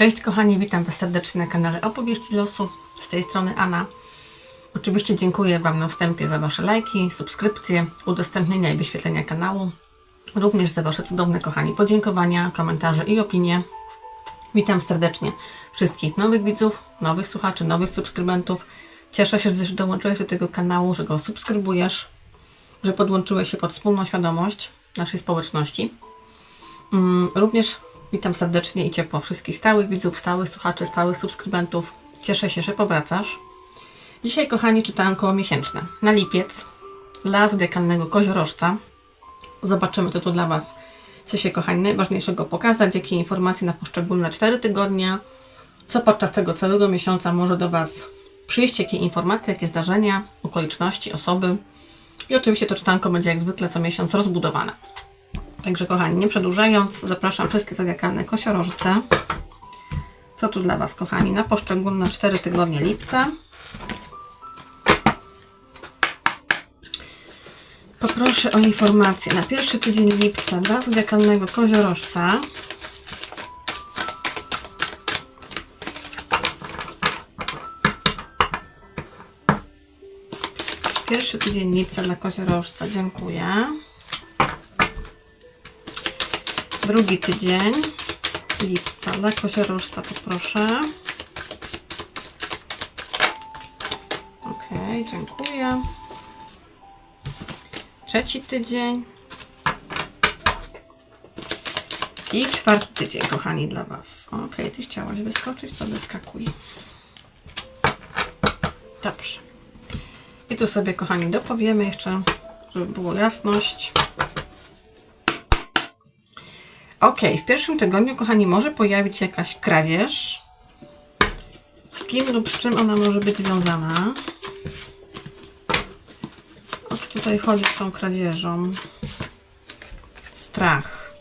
Cześć kochani, witam Was serdecznie na kanale Opowieści Losu. Z tej strony Anna. Oczywiście dziękuję Wam na wstępie za Wasze lajki, subskrypcje, udostępnienia i wyświetlenia kanału. Również za Wasze cudowne, kochani, podziękowania, komentarze i opinie. Witam serdecznie wszystkich nowych widzów, nowych słuchaczy, nowych subskrybentów. Cieszę się, że dołączyłeś do tego kanału, że go subskrybujesz, że podłączyłeś się pod wspólną świadomość naszej społeczności. Mm, Również witam serdecznie i ciepło wszystkich stałych widzów, stałych słuchaczy, stałych subskrybentów. Cieszę się, że powracasz. Dzisiaj, kochani, czytanko miesięczne na lipiec dla zodiakalnego koziorożca. Zobaczymy, co tu dla Was chce się, kochani, najważniejszego pokazać, jakie informacje na poszczególne 4 tygodnia, co podczas tego całego miesiąca może do Was przyjść, jakie informacje, jakie zdarzenia, okoliczności, osoby. I oczywiście to czytanko będzie jak zwykle co miesiąc rozbudowane. Także kochani, nie przedłużając, zapraszam wszystkie zodiakalne kosiorożce. Co tu dla Was, kochani, na poszczególne 4 tygodnie lipca. Poproszę o informację na pierwszy tydzień lipca dla zodiakalnego koziorożca. Pierwszy tydzień lipca dla koziorożca, dziękuję. Drugi tydzień lipca dla koziorożca poproszę. Ok, dziękuję. Trzeci tydzień. I czwarty tydzień, kochani, dla Was. Ok, Ty chciałaś wyskoczyć, to wyskakuj. Dobrze. I tu sobie, kochani, dopowiemy jeszcze, żeby było jasność. Ok, w pierwszym tygodniu, kochani, może pojawić się jakaś kradzież. Z kim lub z czym ona może być związana? O co tutaj chodzi z tą kradzieżą? Strach.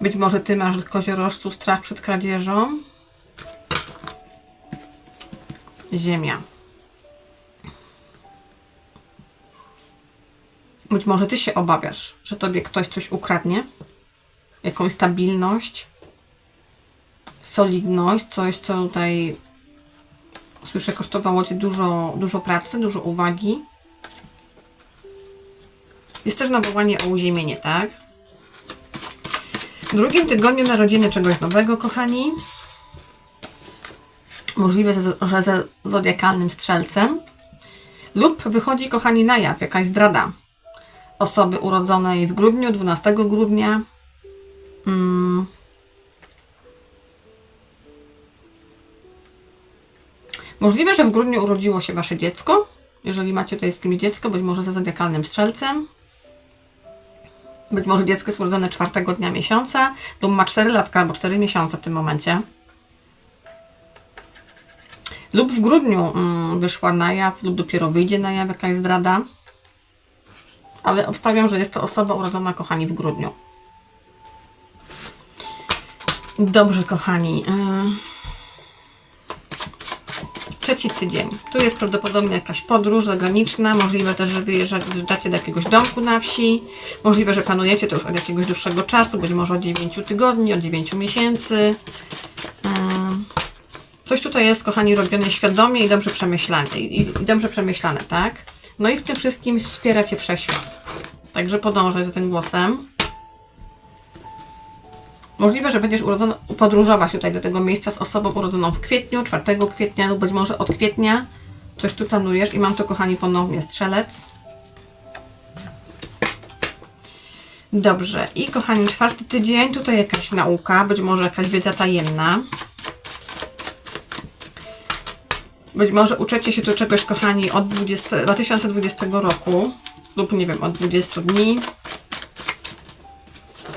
Być może ty masz koziorożcu strach przed kradzieżą? Ziemia. Być może ty się obawiasz, że tobie ktoś coś ukradnie, jakąś stabilność, solidność, coś, co tutaj słyszę, kosztowało cię dużo, dużo pracy, dużo uwagi. Jest też nawołanie o uziemienie, tak? W drugim tygodniu narodziny czegoś nowego, kochani. Możliwe, że ze zodiakalnym strzelcem. Lub wychodzi, kochani, na jaw jakaś zdrada osoby urodzonej w grudniu, 12 grudnia. Mm. Możliwe, że w grudniu urodziło się Wasze dziecko. Jeżeli macie tutaj z kimś dziecko, być może ze zodiakalnym strzelcem. Być może dziecko jest urodzone czwartego dnia miesiąca, lub ma 4 latka albo 4 miesiące w tym momencie. Lub w grudniu mm, wyszła na jaw, lub dopiero wyjdzie na jaw jakaś zdrada ale obstawiam, że jest to osoba urodzona, kochani, w grudniu. Dobrze, kochani. Yy. Trzeci tydzień. Tu jest prawdopodobnie jakaś podróż zagraniczna. Możliwe też, że wyjeżdżacie do jakiegoś domku na wsi. Możliwe, że planujecie to już od jakiegoś dłuższego czasu, być może od 9 tygodni, od 9 miesięcy. Yy. Coś tutaj jest, kochani, robione świadomie i dobrze przemyślane. I, i dobrze przemyślane, tak? No i w tym wszystkim wspiera Cię Wszechświat. Także podążaj za tym głosem. Możliwe, że będziesz urodzona, podróżować tutaj do tego miejsca z osobą urodzoną w kwietniu, 4 kwietnia lub być może od kwietnia. Coś tu planujesz i mam to, kochani, ponownie strzelec. Dobrze. I kochani, czwarty tydzień. Tutaj jakaś nauka, być może jakaś wiedza tajemna. Być może uczecie się tu czegoś, kochani, od 20, 2020 roku lub nie wiem, od 20 dni.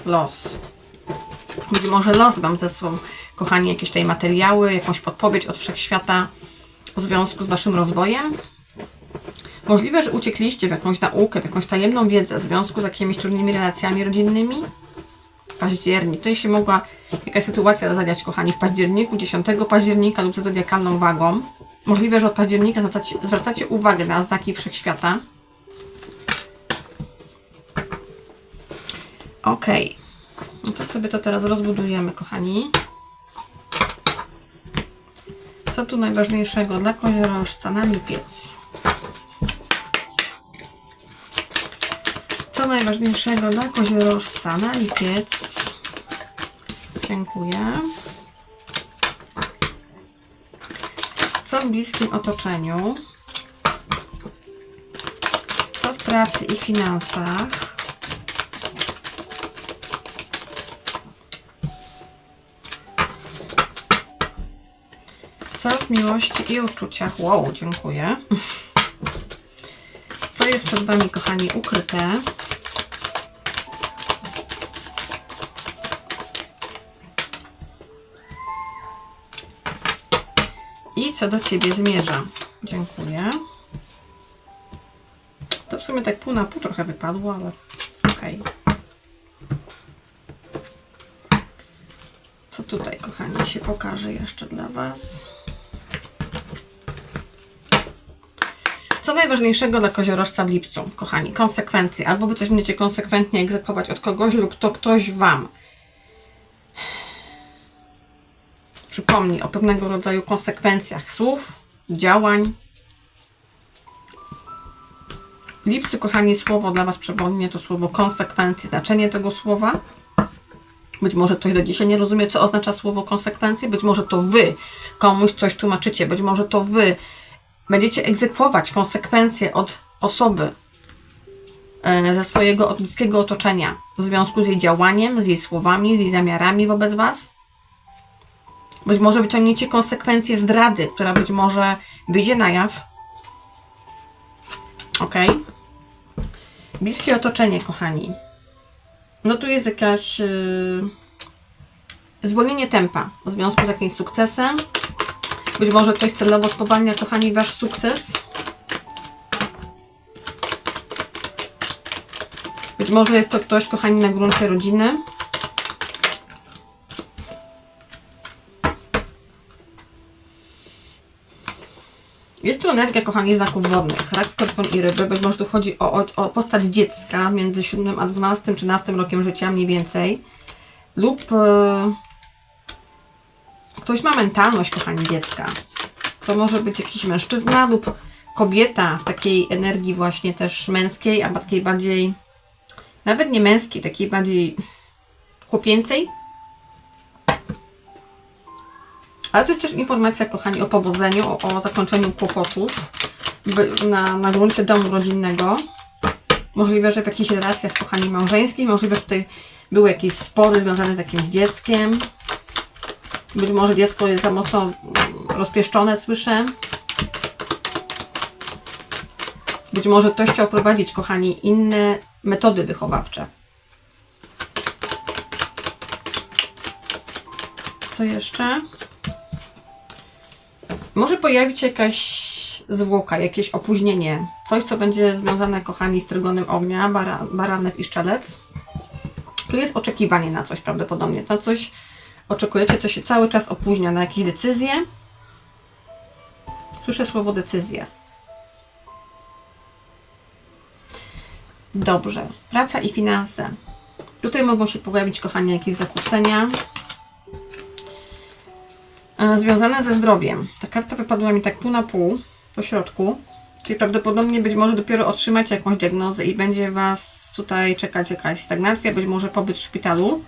Los. Być może los Wam zesłał, kochani, jakieś tutaj materiały, jakąś podpowiedź od wszechświata w związku z Waszym rozwojem. Możliwe, że uciekliście w jakąś naukę, w jakąś tajemną wiedzę w związku z jakimiś trudnymi relacjami rodzinnymi. Październik. Tutaj się mogła jakaś sytuacja zadziać, kochani, w październiku, 10 października lub z zodiakalną wagą. Możliwe, że od października zwracacie, zwracacie uwagę na znaki wszechświata. Ok. No to sobie to teraz rozbudujemy, kochani. Co tu najważniejszego dla koziorożca na lipiec? Co najważniejszego dla koziorożca na lipiec? Dziękuję. Co w bliskim otoczeniu? Co w pracy i finansach? Co w miłości i uczuciach? Wow, dziękuję. Co jest przed Wami, kochani, ukryte? I co do Ciebie zmierza? Dziękuję. To w sumie tak pół na pół trochę wypadło, ale okej. Co tutaj, kochani, się pokaże jeszcze dla Was? Co najważniejszego dla koziorożca w lipcu, kochani? Konsekwencje. Albo Wy coś będziecie konsekwentnie egzekwować od kogoś, lub to ktoś Wam przypomni o pewnego rodzaju konsekwencjach słów, działań. W lipcu, kochani, słowo dla Was przypomnie to słowo konsekwencje, znaczenie tego słowa. Być może ktoś do dzisiaj nie rozumie, co oznacza słowo konsekwencje. Być może to Wy komuś coś tłumaczycie. Być może to Wy będziecie egzekwować konsekwencje od osoby e, ze swojego od bliskiego otoczenia w związku z jej działaniem, z jej słowami, z jej zamiarami wobec Was. Być może wyciągniecie konsekwencje zdrady, która być może wyjdzie na jaw. Ok? Bliskie otoczenie, kochani. No tu jest jakaś yy, zwolnienie tempa w związku z jakimś sukcesem. Być może ktoś celowo spowalnia, kochani, wasz sukces. Być może jest to ktoś, kochani, na gruncie rodziny. Jest tu energia, kochani, znaków wodnych. Rak, skorpion i ryby. Być może tu chodzi o, o, o postać dziecka między 7 a 12, 13 rokiem życia, mniej więcej. Lub e, ktoś ma mentalność, kochani, dziecka. To może być jakiś mężczyzna lub kobieta takiej energii właśnie też męskiej, a takiej bardziej, nawet nie męskiej, takiej bardziej chłopięcej. Ale to jest też informacja, kochani, o powodzeniu, o, o zakończeniu kłopotów na, na gruncie domu rodzinnego. Możliwe, że w jakichś relacjach, kochani, małżeńskich, możliwe, że tutaj były jakieś spory związane z jakimś dzieckiem. Być może dziecko jest za mocno mm, rozpieszczone, słyszę. Być może ktoś chciał wprowadzić, kochani, inne metody wychowawcze. Co jeszcze? Może pojawić się jakaś zwłoka, jakieś opóźnienie. Coś, co będzie związane, kochani, z trygonem ognia, bara, baranek i szczelec. Tu jest oczekiwanie na coś prawdopodobnie. Na coś oczekujecie, co się cały czas opóźnia, na jakieś decyzje. Słyszę słowo decyzje. Dobrze. Praca i finanse. Tutaj mogą się pojawić, kochani, jakieś zakłócenia e, związane ze zdrowiem. Ta karta wypadła mi tak pół na pół po środku. Czyli prawdopodobnie być może dopiero otrzymacie jakąś diagnozę i będzie Was tutaj czekać jakaś stagnacja, być może pobyt w szpitalu.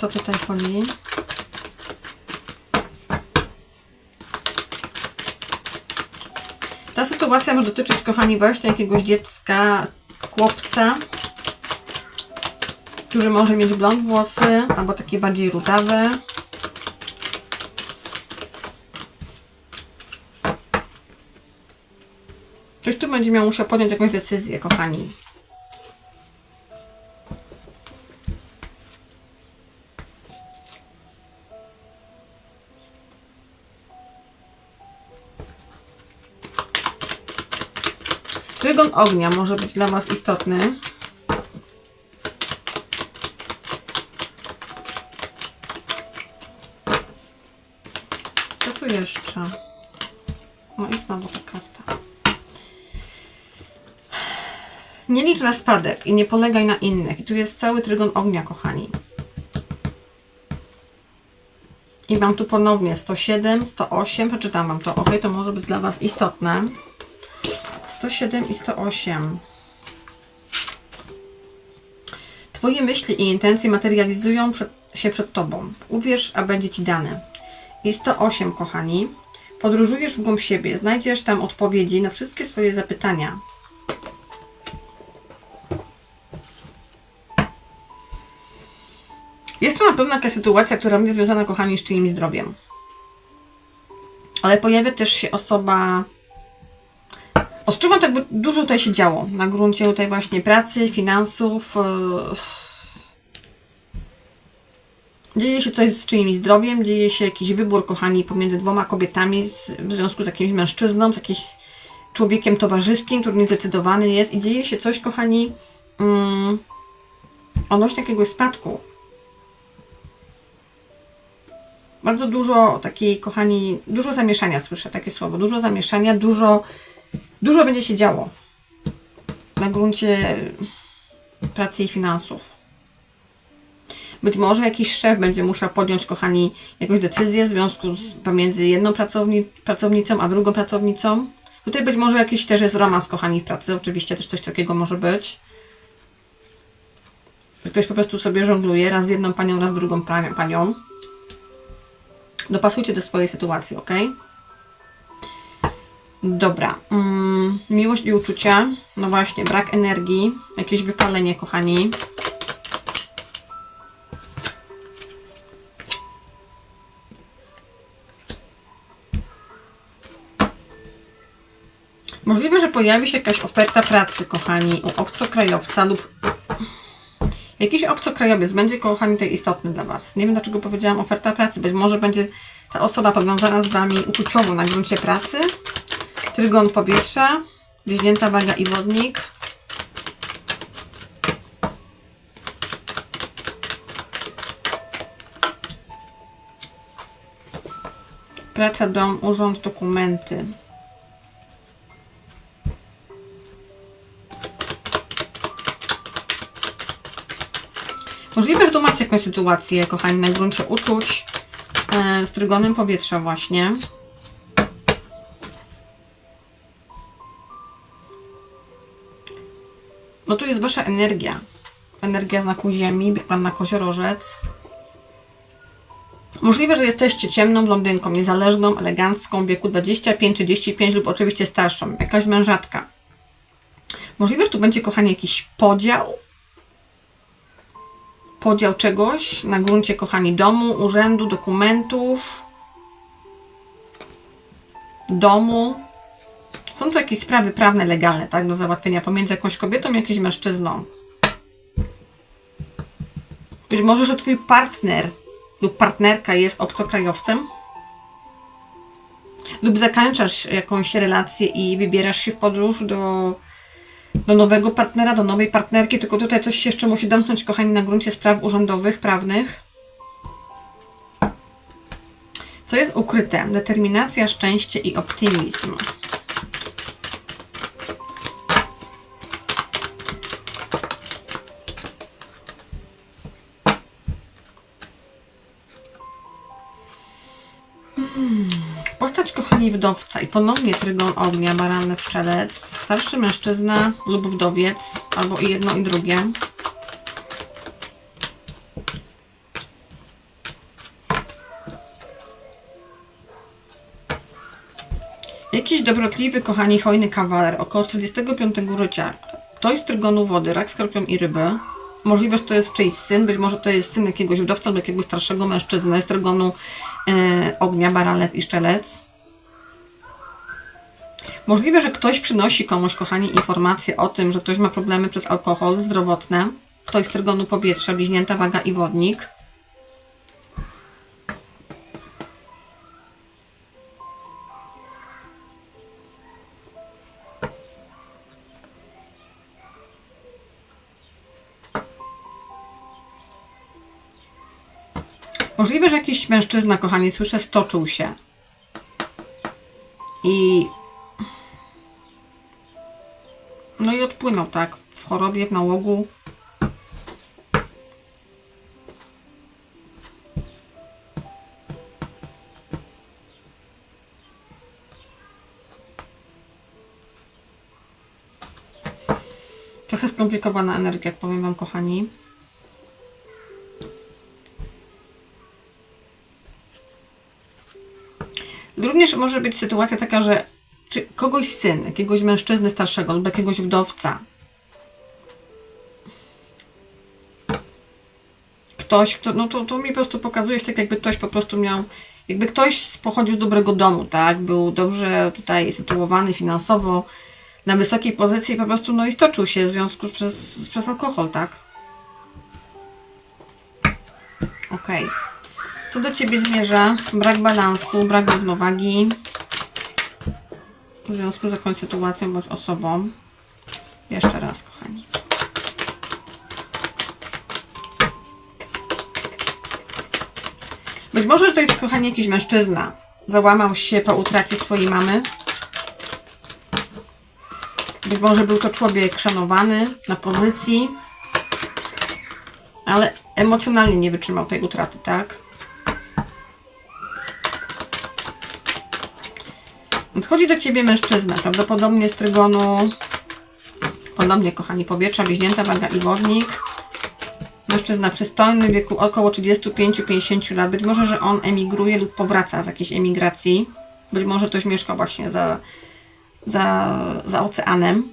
Co tutaj chodzi? Ta sytuacja może dotyczyć, kochani, właśnie jakiegoś dziecka, chłopca, który może mieć blond włosy, albo takie bardziej rudawe. Ktoś tu będzie miał musiał podjąć jakąś decyzję, kochani. Ognia może być dla Was istotny. Co tu jeszcze? No i znowu ta karta. Nie licz na spadek i nie polegaj na innych. I tu jest cały trygon ognia, kochani. I mam tu ponownie 107, 108. Przeczytam Wam to. Ok, to może być dla Was istotne. 107 i 108. Twoje myśli i intencje materializują przed, się przed Tobą. Uwierz, a będzie Ci dane. I 108, kochani. Podróżujesz w głąb siebie, znajdziesz tam odpowiedzi na wszystkie swoje zapytania. Jest to na pewno jakaś sytuacja, która będzie związana, kochani, z czyimś zdrowiem. Ale pojawia też się osoba. Odczuwam tak, dużo tutaj się działo. Na gruncie tutaj właśnie pracy, finansów. yy, Dzieje się coś z czyimś zdrowiem, dzieje się jakiś wybór, kochani, pomiędzy dwoma kobietami w związku z jakimś mężczyzną, z jakimś człowiekiem towarzyskim, który niezdecydowany jest i dzieje się coś, kochani, mm, odnośnie jakiegoś spadku. Bardzo dużo takiej, kochani, dużo zamieszania słyszę takie słowo, dużo zamieszania, dużo, dużo będzie się działo na gruncie pracy i finansów. Być może jakiś szef będzie musiał podjąć, kochani, jakąś decyzję w związku z, pomiędzy jedną pracowni, pracownicą, a drugą pracownicą. Tutaj być może jakiś też jest romans, kochani, w pracy. Oczywiście też coś takiego może być. Ktoś po prostu sobie żongluje raz z jedną panią, raz z drugą panią. Dopasujcie do swojej sytuacji, ok? Dobra. Mm, miłość i uczucia. No właśnie, brak energii, jakieś wypalenie, kochani. Możliwe, że pojawi się jakaś oferta pracy, kochani, u obcokrajowca lub jakiś obcokrajowiec będzie, kochani, tutaj istotny dla Was. Nie wiem, dlaczego powiedziałam oferta pracy. Być może będzie ta osoba powiązana z Wami uczuciowo na gruncie pracy. Trygon powietrza, bliźnięta waga i wodnik. Praca, dom, urząd, dokumenty. Możliwe, że tu macie jakąś sytuację, kochani, na gruncie uczuć e, z trygonem powietrza właśnie. No tu jest Wasza energia. Energia znaku Ziemi, Pan na koziorożec. Możliwe, że jesteście ciemną blondynką, niezależną, elegancką, wieku 25-35 lub oczywiście starszą. Jakaś mężatka. Możliwe, że tu będzie, kochani, jakiś podział podział czegoś na gruncie, kochani, domu, urzędu, dokumentów, domu. Są tu jakieś sprawy prawne, legalne, tak, do załatwienia pomiędzy jakąś kobietą jakimś mężczyzną. Być może, że Twój partner lub partnerka jest obcokrajowcem, lub zakończasz jakąś relację i wybierasz się w podróż do do nowego partnera, do nowej partnerki, tylko tutaj coś się jeszcze musi domknąć, kochani, na gruncie spraw urzędowych, prawnych. Co jest ukryte? Determinacja, szczęście i optymizm. Ponownie trygon ognia, baranny pszczelec, starszy mężczyzna lub wdowiec, albo i jedno i drugie. Jakiś dobrotliwy, kochani, hojny kawaler, około 45 życia. Ktoś z trygonu wody, rak, skorpion i ryby. Możliwe, że to jest czyjś syn, być może to jest syn jakiegoś wdowca lub jakiegoś starszego mężczyzny z trygonu e, ognia, baranek i szczelec. Możliwe, że ktoś przynosi komuś, kochani, informację o tym, że ktoś ma problemy przez alkohol zdrowotne. Ktoś z trygonu powietrza, bliźnięta waga i wodnik. Możliwe, że jakiś mężczyzna, kochani, słyszę, stoczył się. I. No i odpłynął, tak? W chorobie, w nałogu. Trochę skomplikowana energia, jak powiem Wam, kochani. Również może być sytuacja taka, że czy kogoś syn, jakiegoś mężczyzny starszego lub jakiegoś wdowca, ktoś, kto, no to, to mi po prostu pokazuje się tak, jakby ktoś po prostu miał, jakby ktoś pochodził z dobrego domu, tak, był dobrze tutaj sytuowany finansowo, na wysokiej pozycji i po prostu, no i stoczył się w związku z, przez, przez alkohol, tak. Okej. Co do Ciebie zmierza? Brak balansu, brak równowagi w związku z jakąś sytuacją bądź osobą. Jeszcze raz, kochani. Być może, jest, kochani, jakiś mężczyzna. Załamał się po utracie swojej mamy. Być może był to człowiek szanowany na pozycji, ale emocjonalnie nie wytrzymał tej utraty, tak? Nadchodzi do Ciebie mężczyzna, prawdopodobnie z trygonu, podobnie kochani, powietrza, bliźnięta, waga i wodnik. Mężczyzna przystojny, wieku około 35-50 lat. Być może, że on emigruje lub powraca z jakiejś emigracji. Być może ktoś mieszka właśnie za, za, za oceanem.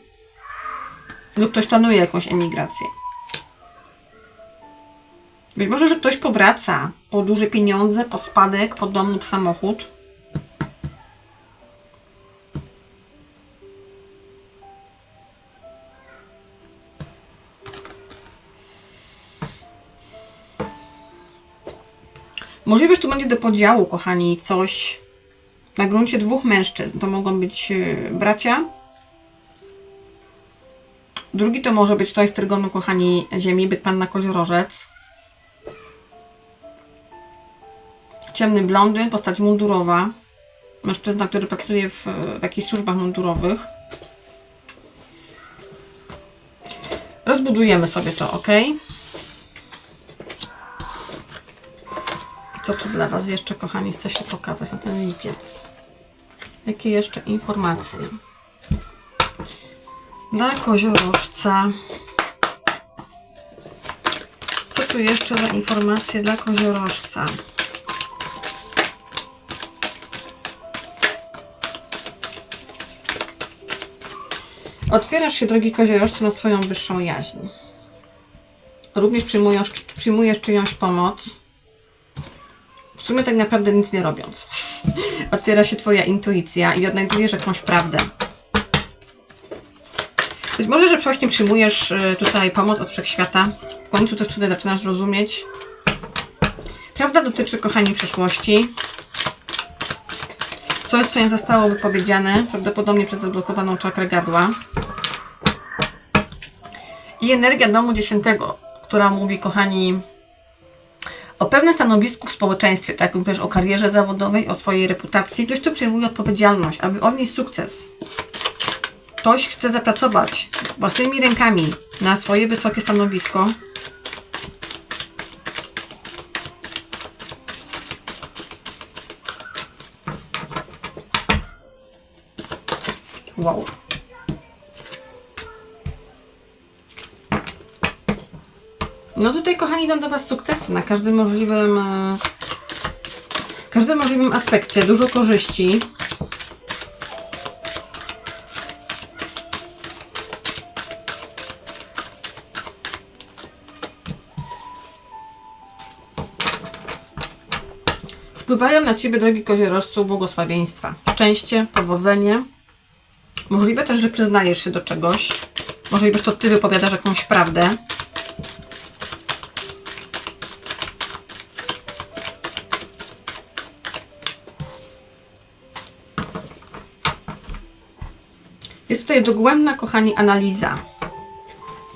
Lub ktoś planuje jakąś emigrację. Być może, że ktoś powraca po duże pieniądze, po spadek, po dom lub samochód. Możliwe, że tu będzie do podziału, kochani, coś na gruncie dwóch mężczyzn. To mogą być yy, bracia. Drugi to może być ktoś z trygonu, kochani, ziemi, byt panna koziorożec. Ciemny blondyn, postać mundurowa. Mężczyzna, który pracuje w, w jakichś służbach mundurowych. Rozbudujemy sobie to, ok? Co tu dla Was jeszcze, kochani, chce się pokazać na ten lipiec? Jakie jeszcze informacje? Dla koziorożca. Co tu jeszcze za informacje dla koziorożca? Otwierasz się, drogi koziorożcu, na swoją wyższą jaźń. Również przyjmujesz, przyjmujesz czyjąś pomoc w sumie tak naprawdę nic nie robiąc. Otwiera się Twoja intuicja i odnajdujesz jakąś prawdę. Być może, że właśnie przyjmujesz y, tutaj pomoc od wszechświata. W końcu też tutaj zaczynasz rozumieć. Prawda dotyczy, kochani, przyszłości. Coś, co nie zostało wypowiedziane, prawdopodobnie przez zablokowaną czakrę gardła. I energia domu dziesiątego, która mówi, kochani, o pewnym stanowisku w społeczeństwie, tak mówisz o karierze zawodowej, o swojej reputacji. Ktoś tu przyjmuje odpowiedzialność, aby odnieść sukces. Ktoś chce zapracować własnymi rękami na swoje wysokie stanowisko. Wow. No tutaj, kochani, idą do Was sukcesy na każdym możliwym, e, każdym możliwym aspekcie. Dużo korzyści. Spływają na Ciebie, drogi koziorożcu, błogosławieństwa. Szczęście, powodzenie. Możliwe też, że przyznajesz się do czegoś. Możliwe, że to Ty wypowiadasz jakąś prawdę. Tutaj dogłębna, kochani, analiza,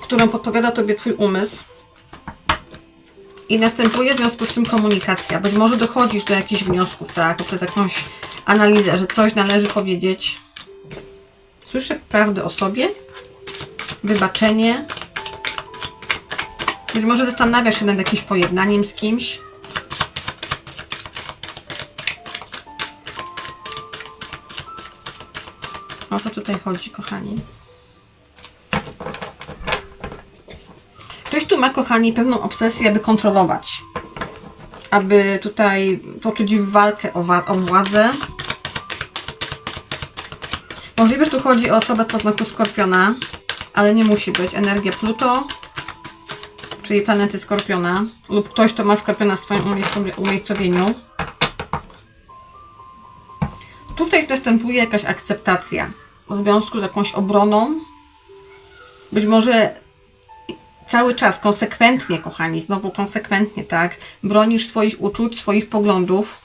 którą podpowiada Tobie Twój umysł. I następuje w związku z tym komunikacja. Być może dochodzisz do jakichś wniosków, tak, poprzez jakąś analizę, że coś należy powiedzieć. Słyszę prawdę o sobie, wybaczenie. Być może zastanawiasz się nad jakimś pojednaniem z kimś. Tutaj chodzi, kochani? Ktoś tu ma, kochani, pewną obsesję, aby kontrolować. Aby tutaj toczyć walkę o, wa- o władzę. Możliwe, że tu chodzi o osobę z podznaku Skorpiona, ale nie musi być. Energia Pluto, czyli planety Skorpiona, lub ktoś, kto ma Skorpiona w swoim umiejscowie- umiejscowieniu. Tutaj następuje jakaś akceptacja w związku z jakąś obroną. Być może cały czas konsekwentnie, kochani, znowu konsekwentnie, tak, bronisz swoich uczuć, swoich poglądów.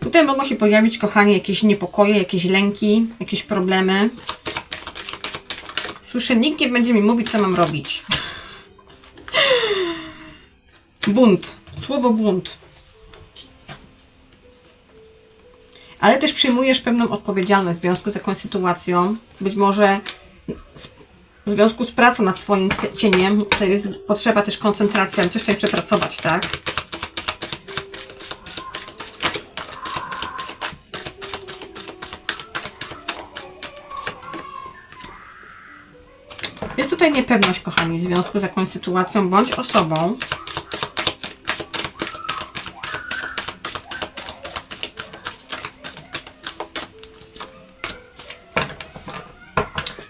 Tutaj mogą się pojawić, kochani, jakieś niepokoje, jakieś lęki, jakieś problemy. Słyszę, nikt nie będzie mi mówić, co mam robić. Bunt. Słowo bunt. Ale też przyjmujesz pewną odpowiedzialność w związku z jakąś sytuacją. Być może w związku z pracą nad swoim cie- cieniem, to jest potrzeba też koncentracji, aby coś tutaj przepracować, tak? Jest tutaj niepewność, kochani, w związku z jakąś sytuacją bądź osobą.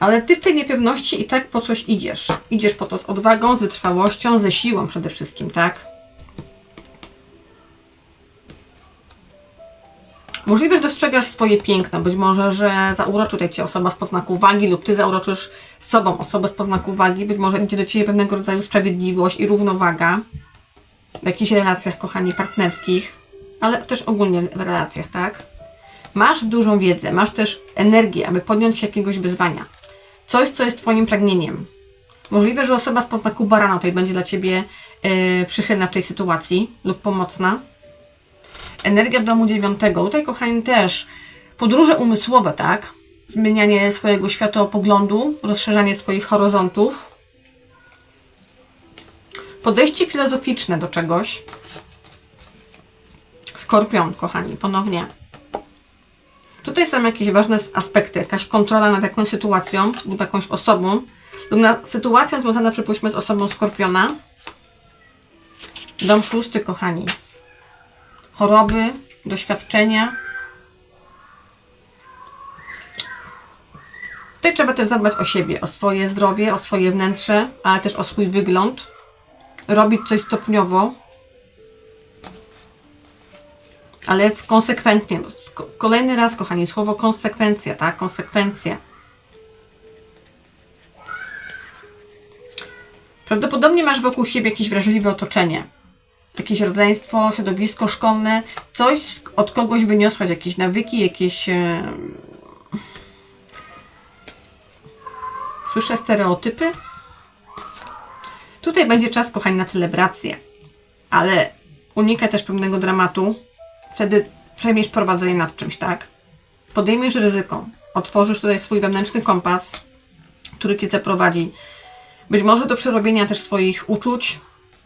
Ale ty w tej niepewności i tak po coś idziesz. Idziesz po to z odwagą, z wytrwałością, ze siłą przede wszystkim, tak? Możliwe, że dostrzegasz swoje piękno. Być może, że zauroczy Cię osoba z poznaku wagi lub Ty zauroczysz sobą osobę z poznaku wagi. Być może idzie do Ciebie pewnego rodzaju sprawiedliwość i równowaga w jakichś relacjach, kochani, partnerskich, ale też ogólnie w relacjach, tak? Masz dużą wiedzę, masz też energię, aby podjąć się jakiegoś wyzwania. Coś, co jest Twoim pragnieniem. Możliwe, że osoba z poznaku barana tutaj będzie dla Ciebie yy, przychylna w tej sytuacji lub pomocna. Energia domu dziewiątego. Tutaj, kochani, też podróże umysłowe, tak? Zmienianie swojego światopoglądu, rozszerzanie swoich horyzontów. Podejście filozoficzne do czegoś. Skorpion, kochani, ponownie. Tutaj są jakieś ważne aspekty, jakaś kontrola nad jakąś sytuacją lub jakąś osobą, lub na sytuacją związana, przypuśćmy, z osobą skorpiona. Dom szósty, kochani. Choroby, doświadczenia. Tutaj trzeba też zadbać o siebie, o swoje zdrowie, o swoje wnętrze, ale też o swój wygląd. Robić coś stopniowo, ale konsekwentnie. Ko- Kolejny raz, kochani, słowo konsekwencja, tak? Konsekwencje. Prawdopodobnie masz wokół siebie jakieś wrażliwe otoczenie. Jakieś rodzeństwo, środowisko szkolne, coś od kogoś wyniosłaś, jakieś nawyki, jakieś. E... Słyszę stereotypy. Tutaj będzie czas, kochani, na celebrację, ale unikaj też pewnego dramatu, wtedy przejmiesz prowadzenie nad czymś, tak? Podejmiesz ryzyko. Otworzysz tutaj swój wewnętrzny kompas, który Cię zaprowadzi. Być może do przerobienia też swoich uczuć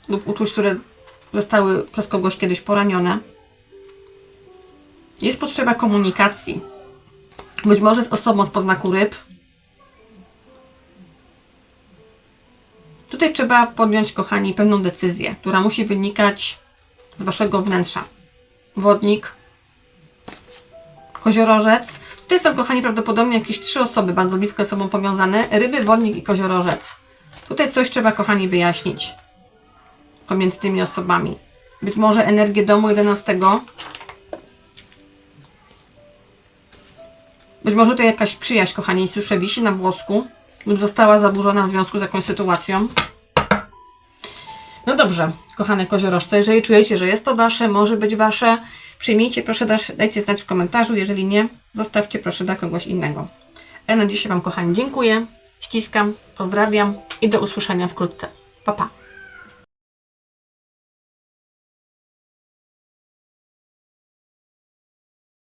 lub uczuć, które zostały przez kogoś kiedyś poranione. Jest potrzeba komunikacji. Być może z osobą z poznaku ryb. Tutaj trzeba podjąć, kochani, pewną decyzję, która musi wynikać z Waszego wnętrza wodnik, koziorożec. Tutaj są, kochani, prawdopodobnie jakieś trzy osoby bardzo blisko ze sobą powiązane. Ryby, wodnik i koziorożec. Tutaj coś trzeba, kochani, wyjaśnić pomiędzy tymi osobami. Być może energię domu 11. Być może to jakaś przyjaźń, kochani, słyszę, wisi na włosku lub została zaburzona w związku z jakąś sytuacją. No dobrze, kochane koziorożce, jeżeli czujecie, że jest to Wasze, może być Wasze, przyjmijcie, proszę, dajcie znać w komentarzu, jeżeli nie, zostawcie proszę dla kogoś innego. A na dzisiaj Wam, kochani, dziękuję, ściskam, pozdrawiam i do usłyszenia wkrótce. Pa, pa.